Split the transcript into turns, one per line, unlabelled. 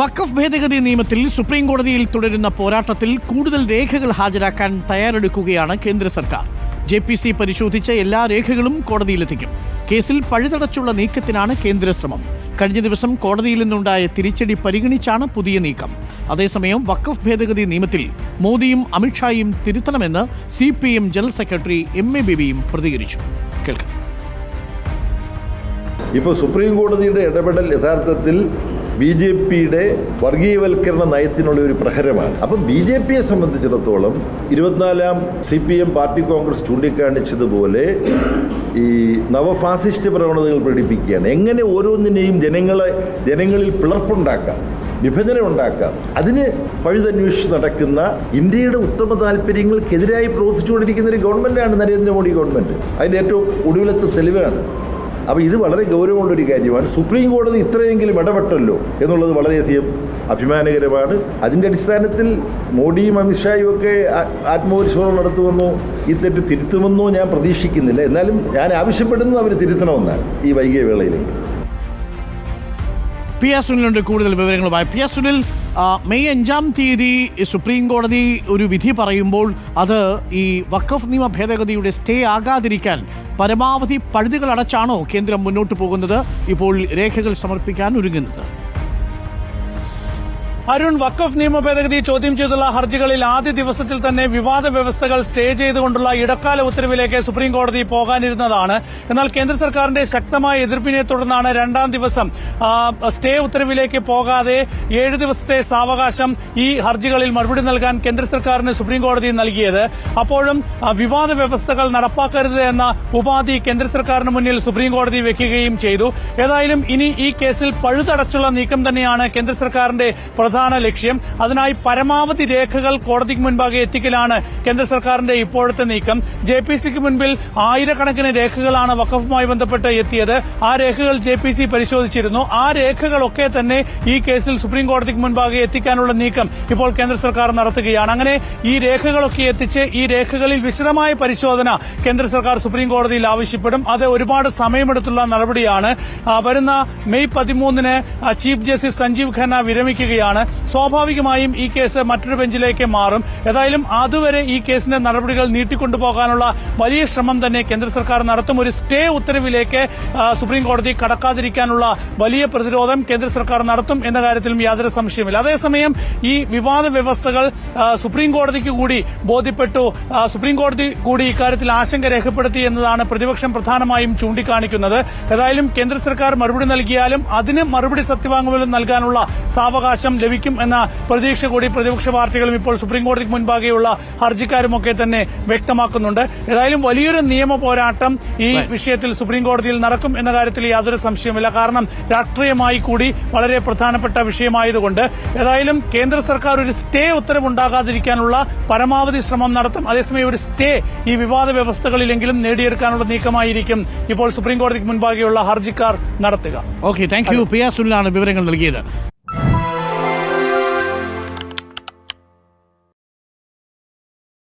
വഖഫ് ഭേദഗതി നിയമത്തിൽ സുപ്രീം കോടതിയിൽ തുടരുന്ന പോരാട്ടത്തിൽ കൂടുതൽ രേഖകൾ ഹാജരാക്കാൻ തയ്യാറെടുക്കുകയാണ് കേന്ദ്ര സർക്കാർ. ജെ പി സി പരിശോധിച്ച എല്ലാ രേഖകളും കോടതിയിലെത്തിക്കും. കേസിൽ പഴുതടച്ചുള്ള നീക്കത്തിനാണ് കേന്ദ്ര ശ്രമം. കഴിഞ്ഞ ദിവസം കോടതിയിൽ നിന്നുണ്ടായ തിരിച്ചടി പരിഗണിച്ചാണ് പുതിയ നീക്കം. അതേസമയം വഖഫ് ഭേദഗതി നിയമത്തിൽ മോദിയും അമിത്ഷായും തിരുത്തണമെന്ന് C P M general secretary M A ബേബിയും പ്രതികരിച്ചു. കേൾക്കാം.
ഇപ്പോൾ സുപ്രീം കോടതിയുടെ ഇടപെടൽ യഥാർത്ഥത്തിൽ ബി ജെ പിയുടെ വർഗീയവൽക്കരണ നയത്തിനുള്ള ഒരു പ്രഹരമാണ്. അപ്പം ബി ജെ പിയെ സംബന്ധിച്ചിടത്തോളം ഇരുപത്തിനാലാം C P M party congress ചൂണ്ടിക്കാണിച്ചതുപോലെ ഈ നവഫാസിസ്റ്റ് പ്രവണതകൾ പ്രകടിപ്പിക്കുകയാണ്. എങ്ങനെ ഓരോന്നിനെയും ജനങ്ങളെ ജനങ്ങളിൽ പിളർപ്പുണ്ടാക്കാം വിഭജനം ഉണ്ടാക്കാം അതിന് പഴുതന്വേഷിച്ച് നടക്കുന്ന ഇന്ത്യയുടെ ഉത്തമ താല്പര്യങ്ങൾക്കെതിരായി പ്രവർത്തിച്ചുകൊണ്ടിരിക്കുന്ന ഒരു ഗവൺമെന്റാണ് നരേന്ദ്രമോദി ഗവൺമെന്റ് അതിന്റെ ഏറ്റവും ഒടുവിലത്തെ തെളിവാണ്. അപ്പോൾ ഇത് വളരെ ഗൗരവമുള്ള ഒരു കാര്യമാണ്. സുപ്രീം കോടതി ഇത്രയെങ്കിലും ഇടപെട്ടല്ലോ എന്നുള്ളത് വളരെയധികം അഭിമാനകരമാണ്. അതിന്റെ അടിസ്ഥാനത്തിൽ മോഡിയും അമിത്ഷായും ഒക്കെ ആത്മപരിശോധന നടത്തുമെന്നോ ഈ തെറ്റ് തിരുത്തുമെന്നോ ഞാൻ പ്രതീക്ഷിക്കുന്നില്ല. എന്നാലും ഞാൻ ആവശ്യപ്പെടുന്നത് അവർ തിരുത്തണമെന്നാണ് ഈ വൈകിയ വേളയിലേക്ക്
പി എസ് സുനിലുണ്ട് കൂടുതൽ വിവരങ്ങളുമായി. പി എസ് സുനിൽ മെയ് അഞ്ചാം തീയതി സുപ്രീം കോടതി ഒരു വിധി പറയുമ്പോൾ അത് ഈ വഖഫ് നിയമ ഭേദഗതിയുടെ സ്റ്റേ ആകാതിരിക്കാൻ പരമാവധി പഴുതുകൾ അടച്ചാണോ കേന്ദ്രം മുന്നോട്ട് പോകുന്നത്? ഇപ്പോൾ രേഖകൾ സമർപ്പിക്കാൻ ഒരുങ്ങുന്നത്.
അരുൺ വഖഫ് നിയമ ഭേദഗതി ചോദ്യം ചെയ്തുള്ള ഹർജികളിൽ ആദ്യ ദിവസത്തിൽ തന്നെ വിവാദ വ്യവസ്ഥകൾ സ്റ്റേ ചെയ്തുകൊണ്ടുള്ള ഇടക്കാല ഉത്തരവിലേക്ക് സുപ്രീം കോടതി പോകാനിരുന്നതാണ്. എന്നാൽ കേന്ദ്ര സർക്കാരിന്റെ ശക്തമായ എതിർപ്പിനെ തുടർന്നാണ് രണ്ടാം ദിവസം സ്റ്റേ ഉത്തരവിലേക്ക് പോകാതെ ഏഴ് ദിവസത്തെ സാവകാശം ഈ ഹർജികളിൽ മറുപടി നൽകാൻ കേന്ദ്ര സർക്കാരിന് സുപ്രീം കോടതി നൽകിയത്. അപ്പോഴും വിവാദ വ്യവസ്ഥകൾ നടപ്പാക്കരുത് എന്ന ഉപാധി കേന്ദ്ര സർക്കാരിന് മുന്നിൽ സുപ്രീം കോടതി വെക്കുകയും ചെയ്തു. ഏതായാലും ഇനി ഈ കേസിൽ പഴുതടച്ചുള്ള നീക്കം തന്നെയാണ് കേന്ദ്ര സർക്കാരിന്റെ പ്രധാന ലക്ഷ്യം. അതിനായി പരമാവധി രേഖകൾ കോടതിക്ക് മുൻപാകെ എത്തിക്കലാണ് കേന്ദ്ര സർക്കാരിന്റെ ഇപ്പോഴത്തെ നീക്കം. ജെ പി സിക്ക് മുൻപിൽ ആയിരക്കണക്കിന് രേഖകളാണ് വഖഫുമായി ബന്ധപ്പെട്ട് എത്തിയത്. ആ രേഖകൾ ജെ പി സി പരിശോധിച്ചിരുന്നു. ആ രേഖകളൊക്കെ തന്നെ ഈ കേസിൽ സുപ്രീം കോടതിക്ക് മുൻപാകെ എത്തിക്കാനുള്ള നീക്കം ഇപ്പോൾ കേന്ദ്ര സർക്കാർ നടത്തുകയാണ്. അങ്ങനെ ഈ രേഖകളൊക്കെ എത്തിച്ച് ഈ രേഖകളിൽ വിശദമായ പരിശോധന കേന്ദ്ര സർക്കാർ സുപ്രീം കോടതിയിൽ ആവശ്യപ്പെടും. അത് ഒരുപാട് സമയമെടുത്തുള്ള നടപടിയാണ്. വരുന്ന മെയ് പതിമൂന്നിന് ചീഫ് ജസ്റ്റിസ് സഞ്ജീവ് ഖന്ന വിരമിക്കുകയാണ്. സ്വാഭാവികമായും ഈ കേസ് മറ്റൊരു ബെഞ്ചിലേക്ക് മാറും. ഏതായാലും അതുവരെ ഈ കേസിന്റെ നടപടികൾ നീട്ടിക്കൊണ്ടുപോകാനുള്ള വലിയ ശ്രമം തന്നെ കേന്ദ്ര സർക്കാർ നടത്തും. ഒരു സ്റ്റേ ഉത്തരവിലേക്ക് സുപ്രീം കോടതി കടക്കാതിരിക്കാനുള്ള വലിയ പ്രതിരോധം കേന്ദ്ര സർക്കാർ നടത്തും എന്ന കാര്യത്തിലും യാതൊരു സംശയമില്ല അതേസമയം ഈ വിവാദ വ്യവസ്ഥകൾ സുപ്രീം കോടതിക്ക് കൂടി ബോധ്യപ്പെട്ടു. സുപ്രീം കോടതി കൂടി ഇക്കാര്യത്തിൽ ആശങ്ക രേഖപ്പെടുത്തി എന്നതാണ് പ്രതിപക്ഷം പ്രധാനമായും ചൂണ്ടിക്കാണിക്കുന്നത്. ഏതായാലും കേന്ദ്ര സർക്കാർ മറുപടി നൽകിയാലും അതിന് മറുപടി സത്യവാങ്മൂലം നൽകാനുള്ള സാവകാശം ലഭിക്കും. എന്ന പ്രതീക്ഷ കൂടി പ്രതിപക്ഷ പാർട്ടികളും ഇപ്പോൾ സുപ്രീം കോടതിക്ക് മുൻപാകെയുള്ള ഹർജിക്കാരുമൊക്കെ തന്നെ വ്യക്തമാക്കുന്നുണ്ട്. ഏതായാലും വലിയൊരു നിയമ പോരാട്ടം ഈ വിഷയത്തിൽ സുപ്രീം കോടതിയിൽ നടക്കും എന്ന കാര്യത്തിൽ യാതൊരു സംശയമില്ല കാരണം രാഷ്ട്രീയമായി കൂടി വളരെ പ്രധാനപ്പെട്ട വിഷയമായതുകൊണ്ട് ഏതായാലും കേന്ദ്ര സർക്കാർ ഒരു സ്റ്റേ ഉത്തരവുണ്ടാകാതിരിക്കാനുള്ള പരമാവധി ശ്രമം നടത്തും. അതേസമയം ഒരു സ്റ്റേ ഈ വിവാദ വ്യവസ്ഥകളിലെങ്കിലും നേടിയെടുക്കാനുള്ള നീക്കമായിരിക്കും ഇപ്പോൾ സുപ്രീം കോടതിക്ക് മുൻപാകെയുള്ള ഹർജിക്കാർ നടത്തുക.
Okay thank you P S വിവരങ്ങൾ നൽകിയത്.